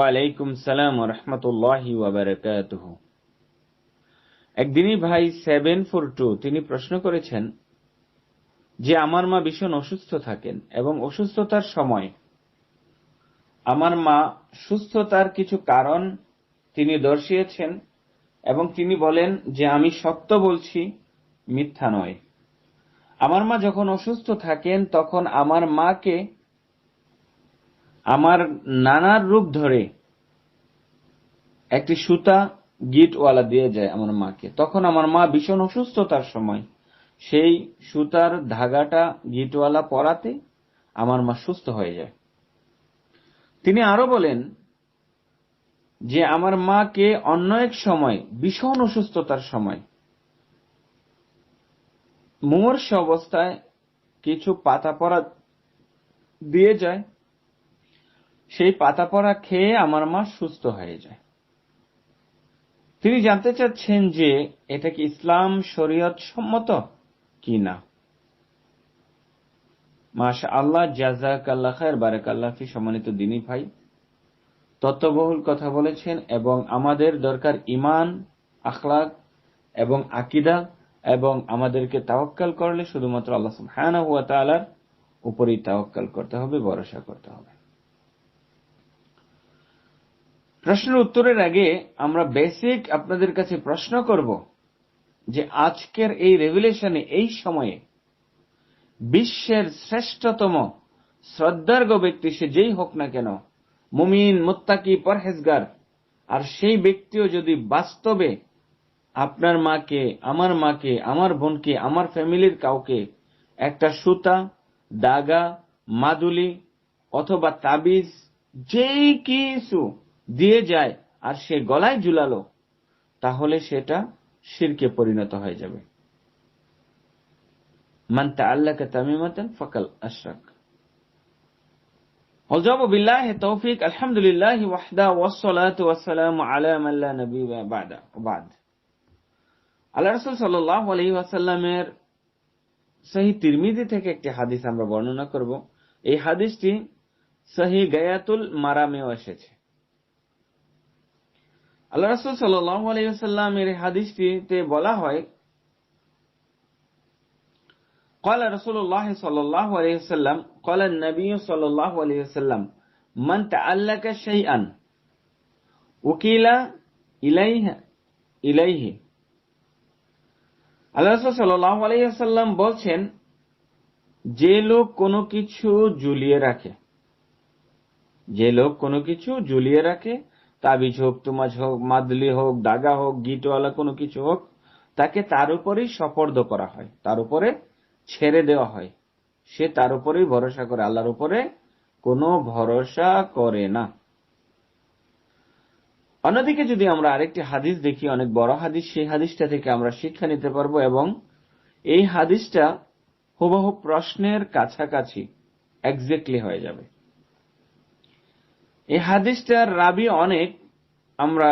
ওয়ালাইকুম সালাম রহমতুল্লাহ ওয়াবারকাতুহ একদিনই ভাই সেভেন ফোর টু তিনি প্রশ্ন করেছেন যে আমার মা ভীষণ অসুস্থ থাকেন এবং অসুস্থতার সময় আমার মা সুস্থতার কিছু কারণ তিনি দর্শিয়েছেন এবং তিনি বলেন যে আমি সত্য বলছি, মিথ্যা নয়। আমার মা যখন অসুস্থ থাকেন, তখন আমার মাকে আমার নানার রূপ ধরে একটি সুতা গিটওয়ালা দিয়ে যায় আমার মাকে। তখন আমার মা ভীষণ অসুস্থতার সময়। সেই সুতার ধাগাটা গিটওয়ালা পরাতে আমার মা সুস্থ হয়ে যায়। তিনি আরও বলেন যে আমার মাকে অন্য এক সময়, ভীষণ অসুস্থতার সময়, মুমর্ষ অবস্থায় কিছু পাতা পরা দিয়ে যায়। সেই পাতা পরা খেয়ে আমার মা সুস্থ হয়ে যায়। তিনি জানতে চাচ্ছেন যে এটা কি ইসলাম শরীয়ত সম্মত কি না মাশা আল্লাহ জাজাক আল্লাহ খায়ের বারেক আল্লাহ ফি, সম্মানিত দিনী ভাই। তত্ত্ববহুল কথা বলেছেন এবং আমাদের দরকার ইমান আখলাক এবং আকিদা এবং আমাদেরকে তাওয়াক্কাল করলে শুধুমাত্র আল্লাহ সুবহানাহু ওয়া তাআলার উপরেই তাওয়াক্কাল করতে হবে, ভরসা করতে হবে। প্রশ্নের উত্তরের আগে আমরা বেসিক আপনাদের কাছে প্রশ্ন করব যে আজকের এই রেভুলেশনে এই সময়ে বিশ্বের শ্রেষ্ঠতম শ্রদ্ধার্ঘ ব্যক্তি সে যেই হোক না কেন, মুমিন, মুত্তাকি, পরহেজগার, আর সেই ব্যক্তিও যদি বাস্তবে আপনার মাকে, আমার মাকে, আমার বোনকে, আমার ফ্যামিলির কাউকে একটা সুতা, দাগা, মাদুলি অথবা তাবিজ, যেই কিছু দিয়ে যায় আর সে গলায় ঝুলালো তাহলে সেটা শিরকে পরিণত হয়ে যাবে মান তাআল্লাকা তামিমাতান ফাকাল আশরাক والجواب بالله التوفيق الحمد لله وحده والصلاة والسلام على من لا نبي بعد وبعد আল্লাহ রাসূল সাল্লাল্লাহু আলাইহি ওয়াসাল্লামের সহিহ তিরমিজি থেকে একটি হাদিস আমরা বর্ণনা করব এই হাদিসটি সহিহ গায়াতুল মারামেও এসেছে আল্লাহ রাসূল সাল্লাল্লাহু আলাইহি ওয়াসাল্লামের এই হাদিসটিতে বলা হয় قال رسول الله صلى الله عليه وسلم قال النبي صلى الله عليه وسلم من تعلق شيئا وكيل إليه إليه আল্লাহ সাল্লাহ আলাইসাল্লাম বলছেন যে লোক কোনো কিছু ঝুলিয়ে রাখে যে লোক কোনো কিছু ঝুলিয়ে রাখে তাবিজ হোক, তুমাজ হোক, মাদলি হোক, দাগা হোক, গিটওয়ালা, কোনো কিছু হোক, তাকে তার উপরেই সপর্দ করা হয়। তার উপরে ছেড়ে দেওয়া হয়। সে তার উপরেই ভরসা করে, আল্লাহর উপরে কোনো ভরসা করে না। অন্যদিকে যদি আমরা আরেকটি হাদিস দেখি, অনেক বড় হাদিস, সেই হাদিসটা থেকে আমরা শিক্ষা নিতে পারব এবং এই হাদিসটা হুবহু প্রশ্নের কাছাকাছি এক্স্যাক্টলি হয়ে যাবে। এই হাদিসটার রাবি অনেক। আমরা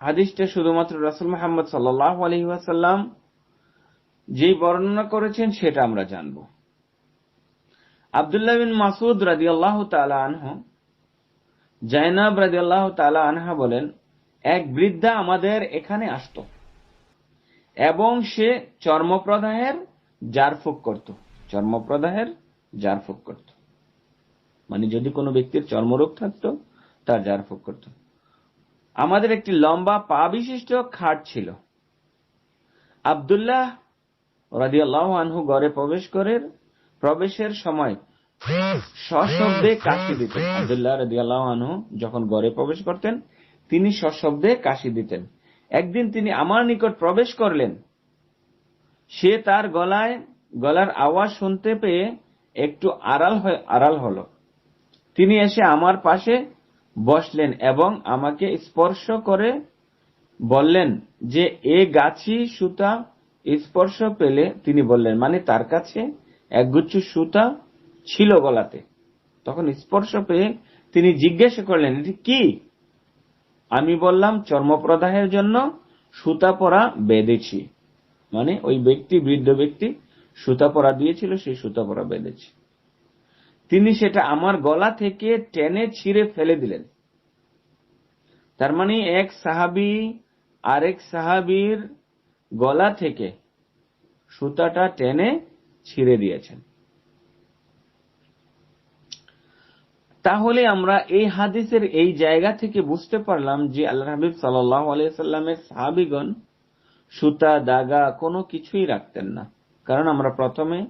হাদিসটা শুধুমাত্র রাসুল মোহাম্মদ সাল্লাহ আলহিহাসাল্লাম যেই বর্ণনা করেছেন সেটা আমরা জানব। আবদুল্লাহ বিন মাসুদ রাজি আল্লাহ আনহ, জাইনাব রাজি আল্লাহ আনহা বলেন, এক বৃদ্ধা আমাদের এখানে আসত এবং সে চর্মপ্রদাহের জারফুক করত, চর্মপ্রদাহের জারফুক করত। মানে যদি কোনো ব্যক্তির চর্মরোগ থাকতো, তার জারফুক করত। আমাদের একটি লম্বা পা বিশিষ্ট খাট ছিল। আবদুল্লাহ রাদিয়াল্লাহ আনহু ঘরে প্রবেশ করে প্রবেশের সময় সশব্দে কাশি দিতেন। আবদুল্লাহ রাদিয়াল্লাহ আনহু যখন ঘরে প্রবেশ করতেন, তিনি সশব্দে কাশি দিতেন। একদিন তিনি আমার নিকট প্রবেশ করলেন। সে তার গলায়, গলার আওয়াজ শুনতে পেয়ে একটু আড়াল আড়াল হলো। তিনি এসে আমার পাশে বসলেন এবং আমাকে স্পর্শ করে বললেন যে, এ গাছি সুতা স্পর্শ পেলে, তিনি বললেন মানে তার কাছে একগুচ্ছ সুতা ছিল গলাতে। তখন স্পর্শ পেয়ে তিনি জিজ্ঞাসা করলেন, এটি কি? আমি বললাম, চর্মপ্রদাহের জন্য সুতা পরা বেঁধেছি। মানে ওই ব্যক্তি, বৃদ্ধ ব্যক্তি সুতা পরা দিয়েছিল সেই সুতা পরা বেঁধেছি। তিনি সেটা আমার গলা থেকে টেনে ছিঁড়ে ফেলে দিলেন। তার মানে এক সাহাবি আরেক সাহাবির গলা থেকে সুতাটা টেনে ছিঁড়ে দিয়েছেন। তাহলে আমরা এই হাদিসের এই জায়গা থেকে বুঝতে পারলাম যে আল্লাহ হাবিব সাল্লাহ আলাইসাল্লামের সাহাবিগণ সুতা, দাগা কোনো কিছুই রাখতেন না। কারণ আমরা প্রথমে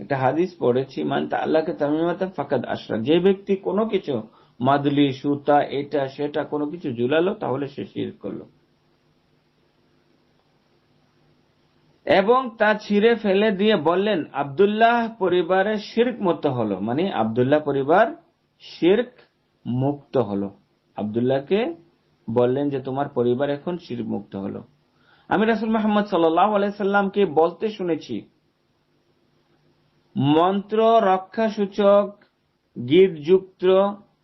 একটা হাদিস পড়েছি, মান আল্লাহকে তামিমাতা ফাকাদ আশরা। যে ব্যক্তি কোনো কিছু, মাদুলি, সুতা, এটা, সেটা, কোনো কিছু ঝুলালো, তাহলে সে শির করল। এবং তা ছিঁড়ে ফেলে দিয়ে বললেন, আবদুল্লাহ পরিবারের শির্ক মুক্ত হলো। মানে আবদুল্লাহ পরিবার শির্ক মুক্ত হলো। আবদুল্লাহকে বললেন যে, তোমার পরিবার এখন শির্ক মুক্ত হলো। আমি রাসুল মোহাম্মদ সাল্লাহ আলাইসাল্লামকে বলতে শুনেছি মন্ত্র রক্ষা সূচক গীতযুক্ত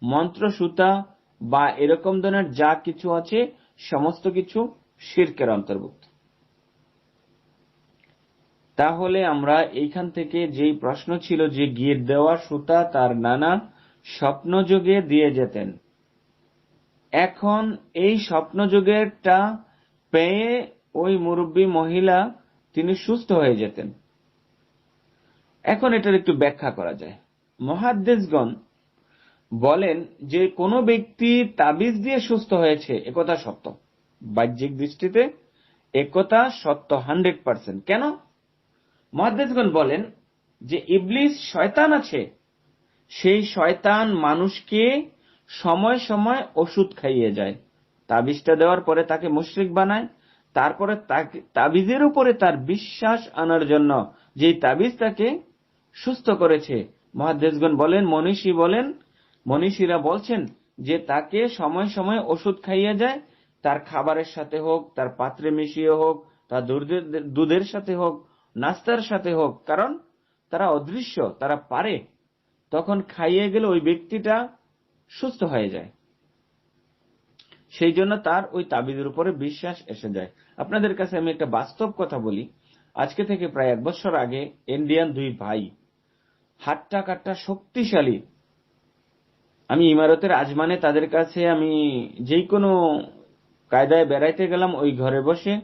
মন্ত্র সুতা বা এরকম ধরনের যা কিছু আছে, সমস্ত কিছু শির্কের অন্তর্ভুক্ত। তাহলে আমরা এইখান থেকে যেই প্রশ্ন ছিল যে গির দেওয়া সুতা তার নানা স্বপ্নযোগে দিয়ে যেতেন। এখন এই স্বপ্নযোগেরটা পেয়ে ওই মুরব্বী মহিলা তিনি সুস্থ হয়ে যেতেন। এখন এটার একটু ব্যাখ্যা করা যায়। মহাদ্দেশগণ বলেন যে কোনো ব্যক্তি তাবিজ দিয়ে সুস্থ হয়েছে একথা সত্য। বাহ্যিক দৃষ্টিতে একথা সত্য হান্ড্রেড পার্সেন্ট। কেন? মহাদ্দেশগণ বলেন যে ইবলিস শয়তান আছে, সেই শয়তান মানুষকে সময় সময় ওষুধ খাইয়ে যায়। তাবিজটা দেওয়ার পরে তাকে মুশরিক বানায়, তারপরে তাবিজের উপরে তার বিশ্বাস আনার জন্য যে তাবিজ তাকে সুস্থ করেছে। মহাদেশগণ বলেন, মনীষী বলেন, মনীষীরা বলছেন যে তাকে সময় সময় ওষুধ খাইয়ে যায়, তার খাবারের সাথে হোক, তার পাত্রে মিশিয়ে হোক, তার দুধের সাথে হোক, নাস্তার সাথে হোক, কারণ তারা অদৃশ্য, তারা পারে। তখন খাইয়ে গেলে ওই ব্যক্তিটা সুস্থ হয়ে যায়। সেই জন্য তার ওই তাবিজের উপরে বিশ্বাস এসে যায়। আপনাদের কাছে আমি একটা বাস্তব কথা বলি। আজকে থেকে প্রায় এক বছর আগে ইন্ডিয়ান দুই ভাই হাট্টা কাট্টা শক্তিশালী। আমি ইমারতের আজমানে তাদের কাছে আমি যে কোনো কায়দায় বেড়াইতে গেলাম, ওই ঘরে বসে।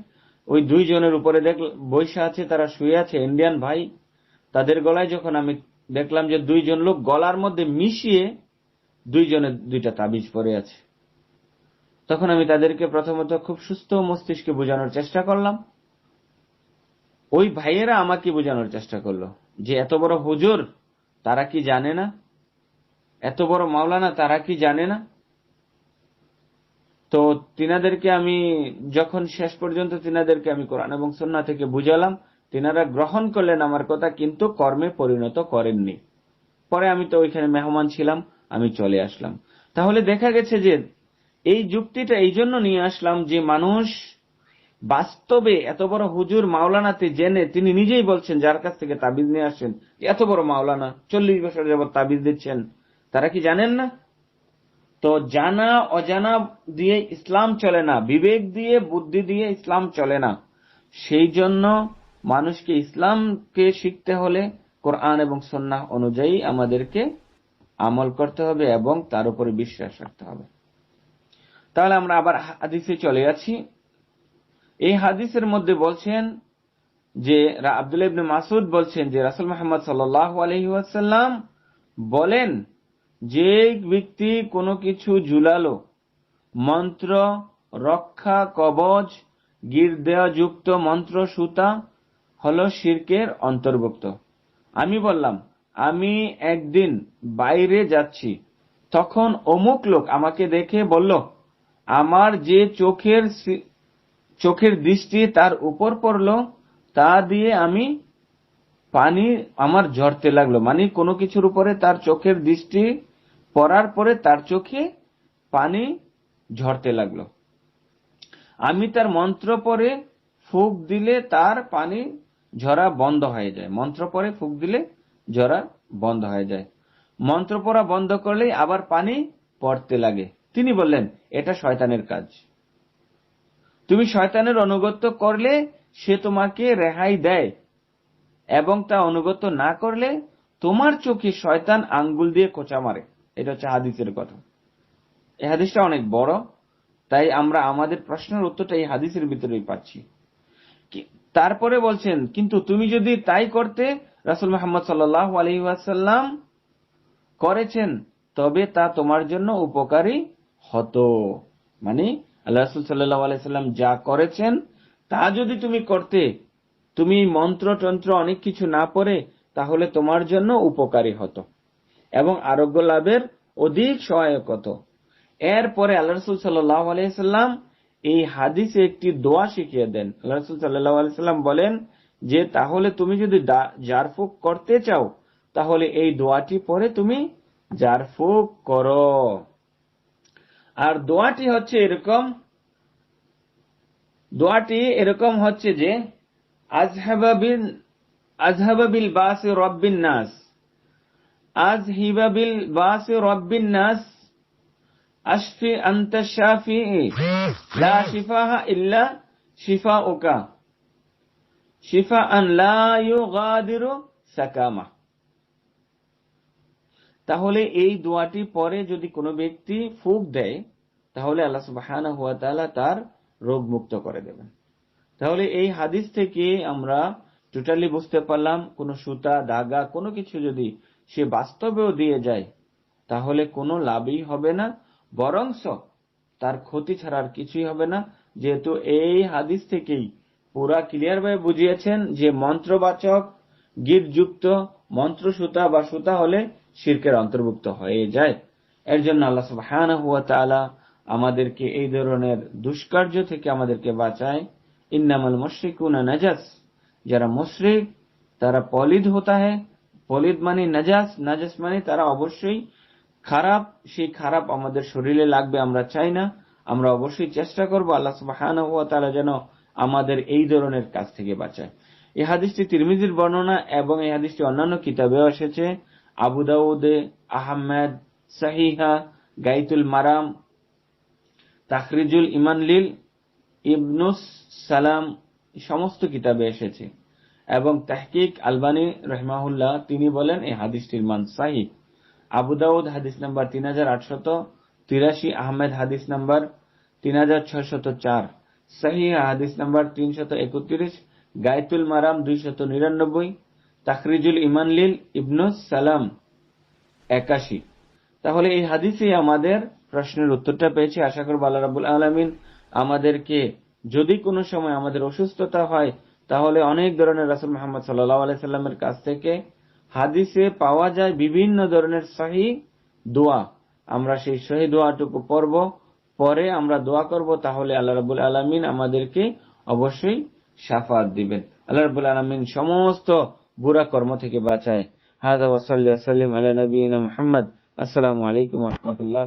ওই দুইজনের উপরে দেখ বৈশা আছে, তারা শুয়ে আছে। ইন্ডিয়ান ভাই, তাদের গলায় যখন আমি দেখলাম যে দুইজন লোক গলার মধ্যে মিশিয়ে দুইজনের দুইটা তাবিজ পরে আছে, তখন আমি তাদেরকে প্রথমত খুব সুস্থ মস্তিষ্কে বোঝানোর চেষ্টা করলাম। ওই ভাইয়েরা আমাকে বোঝানোর চেষ্টা করল যে এত বড় হুজুর তারা কি জানে না? এত বড় মাওলানা তারা কি জানে না? তো তিনাদেরকে আমি যখন শেষ পর্যন্ত তিনাদেরকে আমি কোরআন এবং সন্না থেকে বুঝালাম, তিনারা গ্রহণ করলেন আমার কথা, কিন্তু কর্মে পরিণত করেননি। পরে আমি তো ওইখানে মেহমান ছিলাম, আমি চলে আসলাম। তাহলে দেখা গেছে যে এই যুক্তিটা এই জন্য নিয়ে আসলাম যে মানুষ বাস্তবে এত বড় হুজুর মাওলানাতে জেনে তিনি নিজেই বলছেন, যার কাছ থেকে তাবিজ নিয়ে আসছেন এত বড় মাওলানা, চল্লিশ বছর যাবৎ তাবিজ দিচ্ছেন। তারা কি জানেন না? তো জানা, অজানা দিয়ে ইসলাম চলে না, বিবেক দিয়ে, বুদ্ধি দিয়ে ইসলাম চলে না। সেই জন্য মানুষকে ইসলামকে শিখতে হলে কোরআন এবং সন্না অনুযায়ী আমাদেরকে আমল করতে হবে এবং তার উপরে বিশ্বাস রাখতে হবে। তাহলে আমরা আবার হাদিসে চলে যাচ্ছি। এই হাদিসের মধ্যে বলছেন যে আব্দুল ইবনে মাসুদ বলছেন যে রাসুল মোহাম্মদ সাল্লাহ আলহিহাসাল্লাম বলেন, যে ব্যক্তি কোনো কিছু ঝুলালো, মন্ত্র, রক্ষা কবচ গির দেওয়া যুক্ত মন্ত্র, সুতা, হলো শির্কের অন্তর্ভুক্ত। আমি বললাম, আমি একদিন বাইরে যাচ্ছি, তখন অমুক লোক আমাকে দেখে বলল, আমার যে চোখের চোখের দৃষ্টি তার উপর পড়ল, তা দিয়ে আমি পানি আমার ঝরতে লাগল। মানে কোনো কিছুর উপরে তার চোখের দৃষ্টি পড়ার পরে তার চোখে পানি ঝরতে লাগল। আমি তার মন্ত্র পরে ফুক দিলে তার পানি ঝরা বন্ধ হয়ে যায়। মন্ত্র পরে ফুক দিলে ঝরা বন্ধ হয়ে যায়। মন্ত্র পড়া বন্ধ করলেই আবার পানি পড়তে লাগে। তিনি বললেন, এটা শয়তানের কাজ। তুমি শয়তানের অনুগত্য করলে সে তোমাকে রেহাই দেয়, এবং তা অনুগত্য না করলে তোমার চোখে শয়তান আঙ্গুল দিয়ে কোচা মারে। এটা হচ্ছে হাদিসের কথা। এই হাদিসটা অনেক বড়, তাই আমরা আমাদের প্রশ্নের উত্তরটা এই হাদিসের ভিতরেই পাচ্ছি। তারপরে বলছেন, কিন্তু তুমি যদি তাই করতে রাসুল মোহাম্মদ সাল্লাহ করেছেন, তবে তা তোমার জন্য উপকারী হতো। মানে আল্লাহ রাসুল সাল্লাহ আলাইসাল্লাম যা করেছেন, তা যদি তুমি করতে, তুমি মন্ত্র তন্ত্র অনেক কিছু না পড়ে, তাহলে তোমার জন্য উপকারী হতো এবং আরোগ্য লাভের অধিক সহায়ক হতো। এরপরে আল্লাহ রসুল সাল্লাহ আলাইসাল্লাম এই হাদিসে একটি দোয়া শিখিয়ে দেন। আল্লাহ রসুল সাল্লাহ আলাইসাল্লাম বলেন যে, তাহলে তুমি যদি জারফুক করতে চাও, তাহলে এই দোয়াটি পরে তুমি জারফুক করো। আর দোয়াটি হচ্ছে এরকম, দোয়াটি এরকম হচ্ছে যে আজহাবাবিল আজহাবাবিল বাস রব্বিন নাস আজহিবাবিল বাস রব্বিন নাস, আশফি শাফি, লা শিফাহা ইল্লা শিফাউকা শিফা আন লা ইউগাদিরু সাকামা। তাহলে এই দোয়াটি পরে যদি কোনো ব্যক্তি ফুক দেয়, তাহলে আল্লাহ সুবহানাহু ওয়া তাআলা তার রোগ মুক্ত করে দেবেন। তাহলে এই হাদিস থেকে আমরা টোটালি বুঝতে পারলাম, কোনো সুতা, দাগা, কোনো কিছু যদি সে বাস্তবেও দিয়ে যায়, তাহলে কোনো লাভই হবে না, বরংস তার ক্ষতি ছাড়া আর কিছুই হবে না। যেহেতু এই হাদিস থেকেই পুরা ক্লিয়ার ভাবে বুঝিয়েছেন যে মন্ত্রবাচক গীতযুক্ত মন্ত্র সুতা বা সুতা হলে শিরকের অন্তর্ভুক্ত হয়ে যায়। এর জন্য আল্লাহ সুবহানাহু ওয়া তাআলা আমাদেরকে এই ধরনের দুষ্কার্য থেকে আমাদেরকে বাঁচায়। ইন্নামাল মুশরিকুনা নাজাস, যারা মুশরিক, তারা পলিদ হতা है পলিদ মানে নাজাস নাজাস মানে তারা অবশ্যই খারাপ, সেই খারাপ আমাদের শরীরে লাগবে, আমরা চাই না। আমরা অবশ্যই চেষ্টা করব আল্লাহ সুবহানাহু ওয়া তাআলা যেন আমাদের এই ধরনের কাজ থেকে বাঁচায়। এই হাদিসটি তিরমিজির বর্ণনা এবং এই হাদিসটি অন্যান্য কিতাবেও এসেছে। আবু দাউদে আহমেদ সাহিহা গাইতুল মারাম তাখরিজুল ইমানলিল ইবনুস সালাম সমস্ত কিতাবে এসেছে। এবং তাহকিক আলবানী রহমাহুল্লাহ, তিনি বলেন এই হাদিসটির মান সাহি আবু দাউদ, হাদিস নাম্বার তিন হাজার আটশত তিরাশি, আহমেদ, হাদিস নাম্বার তিন হাজার ছয়শত চার সাহি হাদিস নাম্বার তিনশত একত্রিশ, গায়তুল মারাম দুইশত নিরানব্বই তাখরিজুল ইমানলিল ইবনুস সালাম, একাশি। তাহলে এই হাদিসে আমাদের প্রশ্নের উত্তরটা পেয়েছি। আশা করব আল্লাহ রাবুল আলমিন আমাদেরকে যদি কোনো সময় আমাদের অসুস্থতা হয়, তাহলে অনেক ধরনের রাসুল মোহাম্মদ সাল্লাহ আলাইসাল্লামের কাছ থেকে হাদিসে পাওয়া যায় বিভিন্ন ধরনের সহি দোয়া। আমরা সেই সহি দোয়াটুকু পড়ব। পরে আমরা দোয়া করব, তাহলে আল্লাহ রাবুল আলমিন আমাদেরকে অবশ্যই সাফাত দিবেন। আল্লাহ রাবুল আলমিন সমস্ত বুড়া কর্ম থেকে বাঁচায়। হাদা ওয়াসাল্লি সাল্লিম আলা নবীনা মুহাম্মদ। আসসালামু আলাইকুম রহমতুল্লাহ